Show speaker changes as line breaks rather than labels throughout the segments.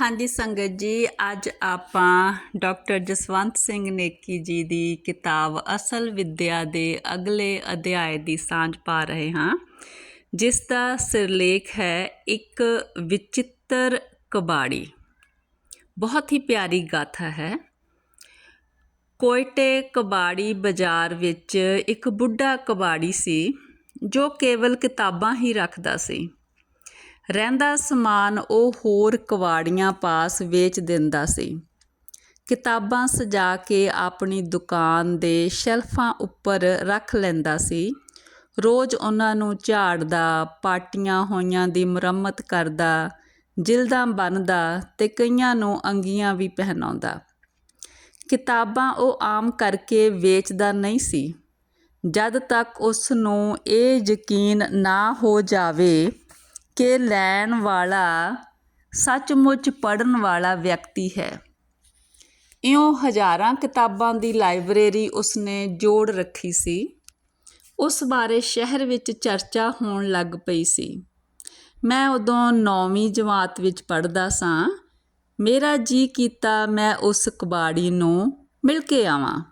ਹਾਂਜੀ ਸੰਗਤ ਜੀ, ਅੱਜ ਆਪਾਂ ਡਾਕਟਰ ਜਸਵੰਤ ਸਿੰਘ ਨੇਕੀ ਜੀ ਦੀ ਕਿਤਾਬ ਅਸਲ ਵਿੱਦਿਆ ਦੇ ਅਗਲੇ ਅਧਿਆਇ ਦੀ ਸਾਂਝ ਪਾ ਰਹੇ ਹਾਂ, ਜਿਸ ਦਾ ਸਿਰਲੇਖ ਹੈ ਇੱਕ ਵਿਚਿੱਤਰ ਕਬਾੜੀ। ਬਹੁਤ ਹੀ ਪਿਆਰੀ ਗਾਥਾ ਹੈ। ਕੋਇਟੇ ਕਬਾੜੀ ਬਾਜ਼ਾਰ ਵਿੱਚ ਇੱਕ ਬੁੱਢਾ ਕਬਾੜੀ ਸੀ, ਜੋ ਕੇਵਲ ਕਿਤਾਬਾਂ ਹੀ ਰੱਖਦਾ ਸੀ। ਰਹਿੰਦਾ ਸਮਾਨ ਉਹ ਹੋਰ ਕਵਾੜੀਆਂ ਪਾਸ ਵੇਚ ਦਿੰਦਾ ਸੀ। ਕਿਤਾਬਾਂ ਸਜਾ ਕੇ ਆਪਣੀ ਦੁਕਾਨ ਦੇ ਸ਼ੈਲਫਾਂ ਉੱਪਰ ਰੱਖ ਲੈਂਦਾ ਸੀ। ਰੋਜ਼ ਉਹਨਾਂ ਨੂੰ ਝਾੜਦਾ, ਪਾਟੀਆਂ ਹੋਈਆਂ ਦੀ ਮੁਰੰਮਤ ਕਰਦਾ, ਜਿਲਦਾਂ ਬੰਨਦਾ ਤੇ ਕਈਆਂ ਨੂੰ ਅੰਗੀਆਂ ਵੀ ਪਹਿਨਾਉਂਦਾ। ਕਿਤਾਬਾਂ ਉਹ ਆਮ ਕਰਕੇ ਵੇਚਦਾ ਨਹੀਂ ਸੀ। ਜਦ ਤੱਕ ਉਸ ਨੂੰ ਇਹ ਯਕੀਨ ਨਾ ਹੋ ਜਾਵੇ ਕਿ ਲੈਣ ਵਾਲਾ ਸੱਚਮੁੱਚ ਪੜਨ ਵਾਲਾ ਵਿਅਕਤੀ ਹੈ। ਇਉਂ ਹਜ਼ਾਰਾਂ ਕਿਤਾਬਾਂ ਦੀ ਲਾਇਬ੍ਰੇਰੀ ਉਸਨੇ ਜੋੜ ਰੱਖੀ ਸੀ। ਉਸ ਬਾਰੇ ਸ਼ਹਿਰ ਵਿੱਚ ਚਰਚਾ ਹੋਣ ਲੱਗ ਪਈ ਸੀ। ਮੈਂ ਉਦੋਂ 9ਵੀਂ ਜਮਾਤ ਵਿੱਚ ਪੜ੍ਹਦਾ ਸਾਂ। ਮੇਰਾ ਜੀ ਕੀਤਾ ਮੈਂ ਉਸ ਕਬਾੜੀ ਨੂੰ ਮਿਲ ਕੇ ਆਵਾਂ।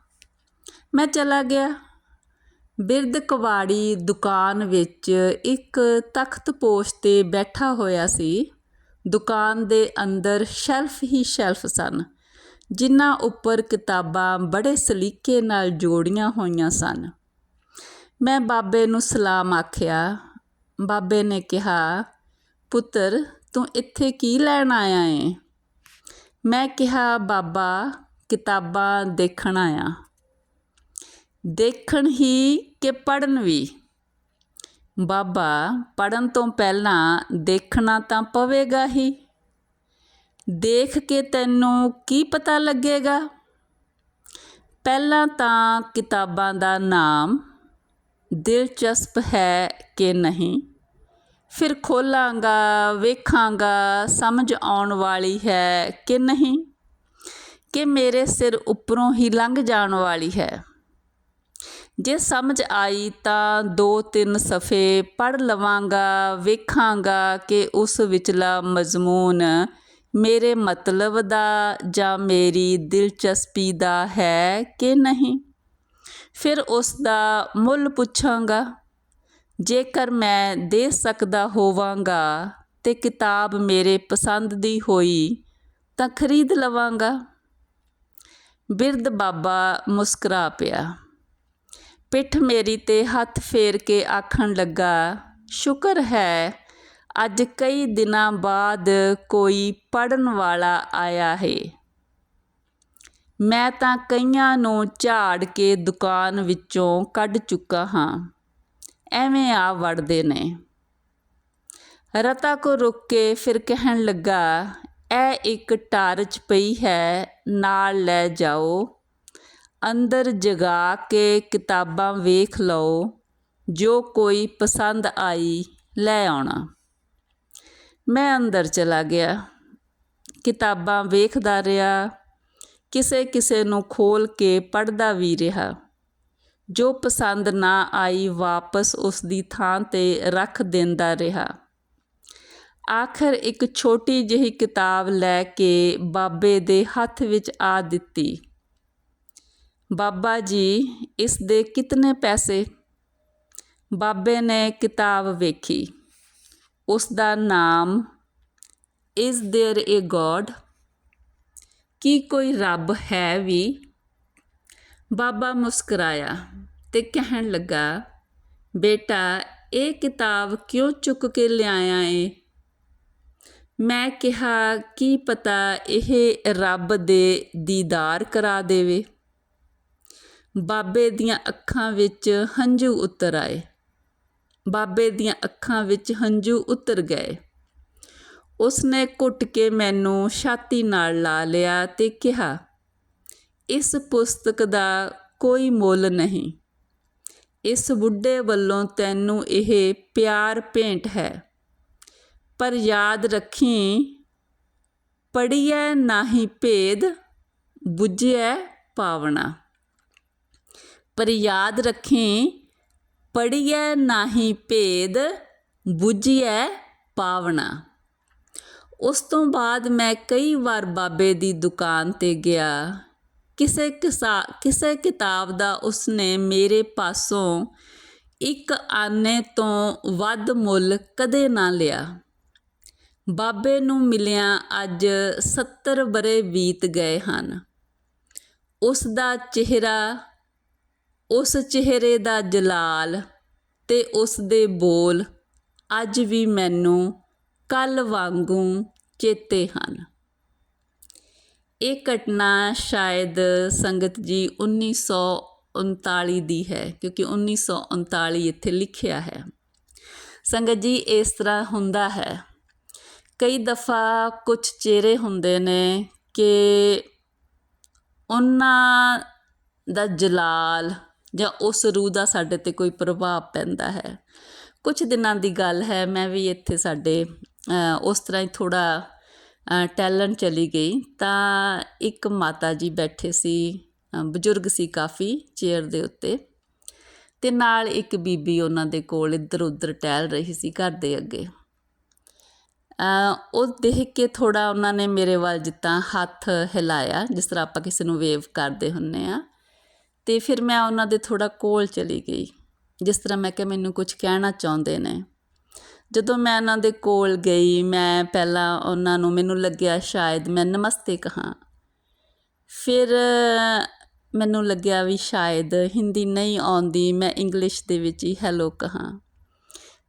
ਮੈਂ ਚਲਾ ਗਿਆ। ਬਿਰਧ ਕਵਾੜੀ ਦੁਕਾਨ ਵਿੱਚ ਇੱਕ ਤਖਤ ਪੋਸ਼ ਤੇ ਬੈਠਾ ਹੋਇਆ ਸੀ। ਦੁਕਾਨ ਦੇ ਅੰਦਰ ਸ਼ੈਲਫ ਹੀ ਸ਼ੈਲਫ ਸਨ, ਜਿਨ੍ਹਾਂ ਉੱਪਰ ਕਿਤਾਬਾਂ ਬੜੇ ਸਲੀਕੇ ਨਾਲ ਜੋੜੀਆਂ ਹੋਈਆਂ ਸਨ। ਮੈਂ ਬਾਬੇ ਨੂੰ ਸਲਾਮ ਆਖਿਆ। ਬਾਬੇ ਨੇ ਕਿਹਾ, ਪੁੱਤਰ, ਤੂੰ ਇੱਥੇ ਕੀ ਲੈਣ ਆਇਆ ਏ? ਮੈਂ ਕਿਹਾ, ਬਾਬਾ, ਕਿਤਾਬਾਂ ਦੇਖਣ ਆਇਆ। ਦੇਖਣ ਹੀ ਕਿ ਪੜ੍ਹਨ ਵੀ। ਬਾਬਾ, ਪੜ੍ਹਨ ਤੋਂ ਪਹਿਲਾਂ ਦੇਖਣਾ ਤਾਂ ਪਵੇਗਾ ਹੀ। ਦੇਖ ਕੇ ਤੈਨੂੰ ਕੀ ਪਤਾ ਲੱਗੇਗਾ? ਪਹਿਲਾਂ ਤਾਂ ਕਿਤਾਬਾਂ ਦਾ ਨਾਮ ਦਿਲਚਸਪ ਹੈ ਕਿ ਨਹੀਂ? ਫਿਰ ਖੋਲਾਂਗਾ, ਵੇਖਾਂਗਾ, ਸਮਝ ਆਉਣ ਵਾਲੀ ਹੈ ਕਿ ਨਹੀਂ? ਕਿ ਮੇਰੇ ਸਿਰ ਉੱਪਰੋਂ ਹੀ ਲੰਘ ਜਾਣ ਵਾਲੀ ਹੈ। ਜੇ ਸਮਝ ਆਈ ਤਾਂ ਦੋ ਤਿੰਨ ਸਫੇ ਪੜ੍ਹ ਲਵਾਂਗਾ, ਵੇਖਾਂਗਾ ਕਿ ਉਸ ਵਿਚਲਾ ਮਜ਼ਮੂਨ ਮੇਰੇ ਮਤਲਬ ਦਾ ਜਾਂ ਮੇਰੀ ਦਿਲਚਸਪੀ ਦਾ ਹੈ ਕਿ ਨਹੀਂ। ਫਿਰ ਉਸ ਦਾ ਮੁੱਲ ਪੁੱਛਾਂਗਾ। ਜੇਕਰ ਮੈਂ ਦੇ ਸਕਦਾ ਹੋਵਾਂਗਾ ਤੇ ਕਿਤਾਬ ਮੇਰੇ ਪਸੰਦ ਦੀ ਹੋਈ ਤਾਂ ਖਰੀਦ ਲਵਾਂਗਾ। ਬਿਰਧ ਬਾਬਾ ਮੁਸਕਰਾ ਪਿਆ। ਪਿੱਠ ਮੇਰੀ ਤੇ ਹੱਥ ਫੇਰ ਕੇ ਆਖਣ ਲੱਗਾ, ਸ਼ੁਕਰ ਹੈ, ਅੱਜ ਕਈ ਦਿਨਾਂ ਬਾਅਦ ਕੋਈ ਪੜਨ ਵਾਲਾ ਆਇਆ ਹੈ। ਮੈਂ ਤਾਂ ਕਈਆਂ ਨੂੰ ਝਾੜ ਕੇ ਦੁਕਾਨ ਵਿੱਚੋਂ ਕੱਢ ਚੁੱਕਾ ਹਾਂ। ਐਵੇਂ ਆ ਵੜਦੇ ਨੇ। ਰਤਾ ਕੋ ਰੁੱਕ ਕੇ ਫਿਰ ਕਹਿਣ ਲੱਗਾ ਇਹ ਇੱਕ ਟਾਰਚ ਪਈ ਹੈ, ਨਾਲ ਲੈ ਜਾਓ। ਅੰਦਰ ਜਗਾ ਕੇ ਕਿਤਾਬਾਂ ਵੇਖ ਲਓ, ਜੋ ਕੋਈ ਪਸੰਦ ਆਈ ਲੈ ਆਉਣਾ। ਮੈਂ ਅੰਦਰ ਚਲਾ ਗਿਆ। ਕਿਤਾਬਾਂ ਵੇਖਦਾ ਰਿਹਾ। ਕਿਸੇ ਕਿਸੇ ਨੂੰ ਖੋਲ ਕੇ ਪੜਦਾ ਵੀ ਰਿਹਾ। ਜੋ ਪਸੰਦ ਨਾ ਆਈ ਵਾਪਸ ਉਸ ਦੀ ਥਾਂ ਤੇ ਰੱਖ ਦਿੰਦਾ ਰਿਹਾ। ਆਖਰ ਇੱਕ ਛੋਟੀ ਜਿਹੀ ਕਿਤਾਬ ਲੈ ਕੇ ਬਾਬੇ ਦੇ ਹੱਥ ਵਿੱਚ ਆ ਦਿੱਤੀ। ਬਾਬਾ ਜੀ ਇਸ ਦੇ ਕਿਤਨੇ ਪੈਸੇ ਬਾਬੇ ਨੇ ਕਿਤਾਬ ਵੇਖੀ ਉਸ ਦਾ ਨਾਮ ਇਜ਼ देयर ਏ ਗੋਡ ਕੀ ਕੋਈ ਰੱਬ ਹੈ ਵੀ ਬਾਬਾ ਮੁਸਕਰਾਇਆ ਤੇ ਕਹਿਣ ਲੱਗਾ ਬੇਟਾ ਇਹ ਕਿਤਾਬ ਕਿਉਂ ਚੁੱਕ ਕੇ ਲਿਆਇਆ ਏ ਮੈਂ ਕਿਹਾ ਕੀ ਪਤਾ ਇਹ ਰੱਬ ਦੇ ਦੀਦਾਰ ਕਰਾ ਦੇਵੇ ਬਾਬੇ ਦੀਆਂ ਅੱਖਾਂ ਵਿੱਚ ਹੰਝੂ ਉਤਰ ਆਏ। ਬਾਬੇ ਦੀਆਂ ਅੱਖਾਂ ਵਿੱਚ ਹੰਝੂ ਉਤਰ ਗਏ। ਉਸਨੇ ਘੁੱਟ ਕੇ ਮੈਨੂੰ ਛਾਤੀ ਨਾਲ ਲਾ ਲਿਆ ਤੇ ਕਿਹਾ, ਇਸ ਪੁਸਤਕ ਦਾ ਕੋਈ ਮੁੱਲ ਨਹੀਂ। ਇਸ ਬੁੱਢੇ ਵੱਲੋਂ ਤੈਨੂੰ ਇਹ ਪਿਆਰ ਭੇਂਟ ਹੈ। ਪਰ ਯਾਦ ਰੱਖੀ ਪੜੀਐ ਨਾਹੀ ਭੇਦ, ਬੁੱਝਿਐ ਪਾਵਣਾ। ਪਰ ਯਾਦ ਰੱਖੀ ਪੜੀਐ ਨਾਹੀ ਭੇਦ, ਬੁੱਝਿਐ ਪਾਵਣਾ। ਉਸ ਤੋਂ ਬਾਅਦ ਮੈਂ ਕਈ ਵਾਰ ਬਾਬੇ ਦੀ ਦੁਕਾਨ ਤੇ ਗਿਆ। ਕਿਸੇ ਕਿਸਾ, ਕਿਸੇ ਕਿਤਾਬ ਦਾ ਉਸਨੇ ਮੇਰੇ ਪਾਸੋਂ ਇੱਕ ਆਨੇ ਤੋਂ ਵੱਧ ਮੁੱਲ ਕਦੇ ਨਾ ਲਿਆ। ਬਾਬੇ ਨੂੰ ਮਿਲਿਆ ਅੱਜ 70 ਬਰੇ ਬੀਤ ਗਏ ਹਨ। ਉਸ ਦਾ ਚਿਹਰਾ ਉਸ ਚਿਹਰੇ ਦਾ ਜਲਾਲ ਤੇ ਉਸ ਦੇ ਬੋਲ ਅੱਜ ਵੀ ਮੈਨੂੰ ਕੱਲ ਵਾਂਗੂ ਚੇਤੇ ਹਨ। ਇਹ ਘਟਨਾ ਸ਼ਾਇਦ ਸੰਗਤ ਜੀ 1939 ਦੀ ਹੈ, ਕਿਉਂਕਿ 1939 ਇੱਥੇ ਲਿਖਿਆ ਹੈ। ਸੰਗਤ ਜੀ, ਇਸ ਤਰ੍ਹਾਂ ਹੁੰਦਾ ਹੈ। ਕਈ ਦਫਾ ਕੁਝ ਚਿਹਰੇ ਹੁੰਦੇ ਨੇ ਕਿ ਉਹਨਾਂ ਦਾ ਜਲਾਲ ਜਾਂ ਉਸ ਰੂਹ ਦਾ ਸਾਡੇ ਤੇ ਕੋਈ ਪ੍ਰਭਾਵ ਪੈਂਦਾ ਹੈ। ਕੁਝ ਦਿਨਾਂ ਦੀ ਗੱਲ ਹੈ, ਮੈਂ ਵੀ ਇੱਥੇ ਸਾਡੇ ਉਸ ਤਰ੍ਹਾਂ ਹੀ ਥੋੜਾ ਟੈਲੈਂਟ ਚਲੀ ਗਈ। ਤਾਂ ਇੱਕ ਮਾਤਾ ਜੀ ਬੈਠੇ ਸੀ ਬਜ਼ੁਰਗ ਸੀ ਕਾਫੀ ਚੇਅਰ ਦੇ ਉੱਤੇ। ਤੇ ਨਾਲ ਇੱਕ ਬੀਬੀ ਉਹਨਾਂ ਦੇ ਕੋਲ ਇੱਧਰ ਉੱਧਰ ਟਹਿਲ ਰਹੀ ਸੀ ਘਰ ਦੇ ਅੱਗੇ। ਉਹ ਦੇਖ ਕੇ ਥੋੜਾ ਉਹਨਾਂ ਨੇ ਮੇਰੇ ਵੱਲ ਜਿੱਦਾਂ ਹੱਥ ਹਿਲਾਇਆ, ਜਿਸ ਤਰ੍ਹਾਂ ਆਪਾਂ ਕਿਸੇ ਨੂੰ ਵੇਵ ਕਰਦੇ ਹੁੰਨੇ ਆ ਅਤੇ ਫਿਰ ਮੈਂ ਉਹਨਾਂ ਦੇ ਥੋੜ੍ਹਾ ਕੋਲ ਚਲੀ ਗਈ, ਜਿਸ ਤਰ੍ਹਾਂ ਮੈਂ ਕਿਹਾ ਮੈਨੂੰ ਕੁਝ ਕਹਿਣਾ ਚਾਹੁੰਦੇ ਨੇ। ਜਦੋਂ ਮੈਂ ਉਹਨਾਂ ਦੇ ਕੋਲ ਗਈ, ਮੈਂ ਪਹਿਲਾਂ ਉਹਨਾਂ ਨੂੰ, ਮੈਨੂੰ ਲੱਗਿਆ ਸ਼ਾਇਦ ਮੈਂ ਨਮਸਤੇ ਕਹਾਂ। ਫਿਰ ਮੈਨੂੰ ਲੱਗਿਆ ਵੀ ਸ਼ਾਇਦ ਹਿੰਦੀ ਨਹੀਂ ਆਉਂਦੀ, ਮੈਂ ਇੰਗਲਿਸ਼ ਦੇ ਵਿੱਚ ਹੀ ਹੈਲੋ ਕਹਾਂ।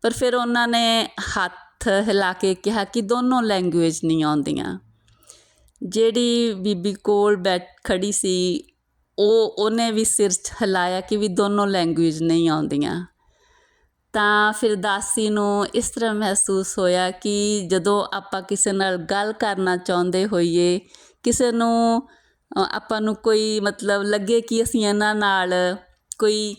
ਪਰ ਫਿਰ ਉਹਨਾਂ ਨੇ ਹੱਥ ਹਿਲਾ ਕੇ ਕਿਹਾ ਕਿ ਦੋਨੋਂ ਲੈਂਗੁਏਜ ਨਹੀਂ ਆਉਂਦੀਆਂ। ਜਿਹੜੀ ਬੀਬੀ ਕੋਲ ਬੈਠ ਖੜੀ ਸੀ ਉਹ, ਉਹਨੇ ਵੀ ਸਿਰ ਹਿਲਾਇਆ ਕਿ ਵੀ ਦੋਨੋਂ ਲੈਂਗੁਏਜ ਨਹੀਂ ਆਉਂਦੀਆਂ। ਤਾਂ ਫਿਰ ਦਾਸੀ ਨੂੰ ਇਸ ਤਰ੍ਹਾਂ ਮਹਿਸੂਸ ਹੋਇਆ ਕਿ ਜਦੋਂ ਆਪਾਂ ਕਿਸੇ ਨਾਲ ਗੱਲ ਕਰਨਾ ਚਾਹੁੰਦੇ ਹੋਈਏ, ਕਿਸੇ ਨੂੰ ਆਪਾਂ ਨੂੰ ਕੋਈ ਮਤਲਬ ਲੱਗੇ ਕਿ ਅਸੀਂ ਇਹਨਾਂ ਨਾਲ ਕੋਈ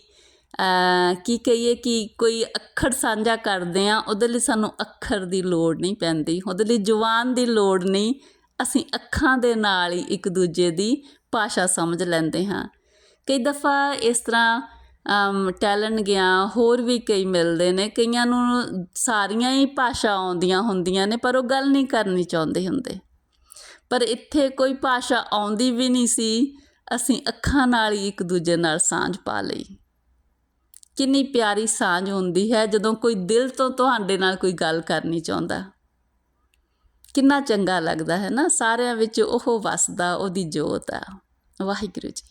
ਕੀ ਕਹੀਏ ਕਿ ਕੋਈ ਅੱਖਰ ਸਾਂਝਾ ਕਰਦੇ ਆ ਉਹਦੇ ਲਈ ਸਾਨੂੰ ਅੱਖਰ ਦੀ ਲੋੜ ਨਹੀਂ ਪੈਂਦੀ। ਉਹਦੇ ਲਈ ਜ਼ੁਬਾਨ ਦੀ ਲੋੜ ਨਹੀਂ। ਅਸੀਂ ਅੱਖਾਂ ਦੇ ਨਾਲ ਹੀ ਇੱਕ ਦੂਜੇ ਦੀ ਭਾਸ਼ਾ ਸਮਝ ਲੈਂਦੇ ਹਾਂ। ਕਈ ਦਫਾ ਇਸ ਤਰ੍ਹਾਂ ਟੈਲੈਂਟ ਗਿਆ ਹੋਰ ਵੀ ਕਈ ਮਿਲਦੇ ਨੇ। ਕਈਆਂ ਨੂੰ ਸਾਰੀਆਂ ਹੀ ਭਾਸ਼ਾ ਆਉਂਦੀਆਂ ਹੁੰਦੀਆਂ ਨੇ, ਪਰ ਉਹ ਗੱਲ ਨਹੀਂ ਕਰਨੀ ਚਾਹੁੰਦੇ ਹੁੰਦੇ। ਪਰ ਇੱਥੇ ਕੋਈ ਭਾਸ਼ਾ ਆਉਂਦੀ ਵੀ ਨਹੀਂ ਸੀ। ਅਸੀਂ ਅੱਖਾਂ ਨਾਲ ਹੀ ਇੱਕ ਦੂਜੇ ਨਾਲ ਸਾਂਝ ਪਾ ਲਈ। ਕਿੰਨੀ ਪਿਆਰੀ ਸਾਂਝ ਹੁੰਦੀ ਹੈ ਜਦੋਂ ਕੋਈ ਦਿਲ ਤੋਂ ਤੁਹਾਡੇ ਨਾਲ ਕੋਈ ਗੱਲ ਕਰਨੀ ਚਾਹੁੰਦਾ। ਕਿੰਨਾ ਚੰਗਾ ਲੱਗਦਾ ਹੈ ਨਾ, ਸਾਰਿਆਂ ਵਿੱਚ ਉਹ ਵਸਦਾ, ਉਹਦੀ ਜੋਤ ਆ। ਵਾਹਿਗੁਰੂ ਜੀ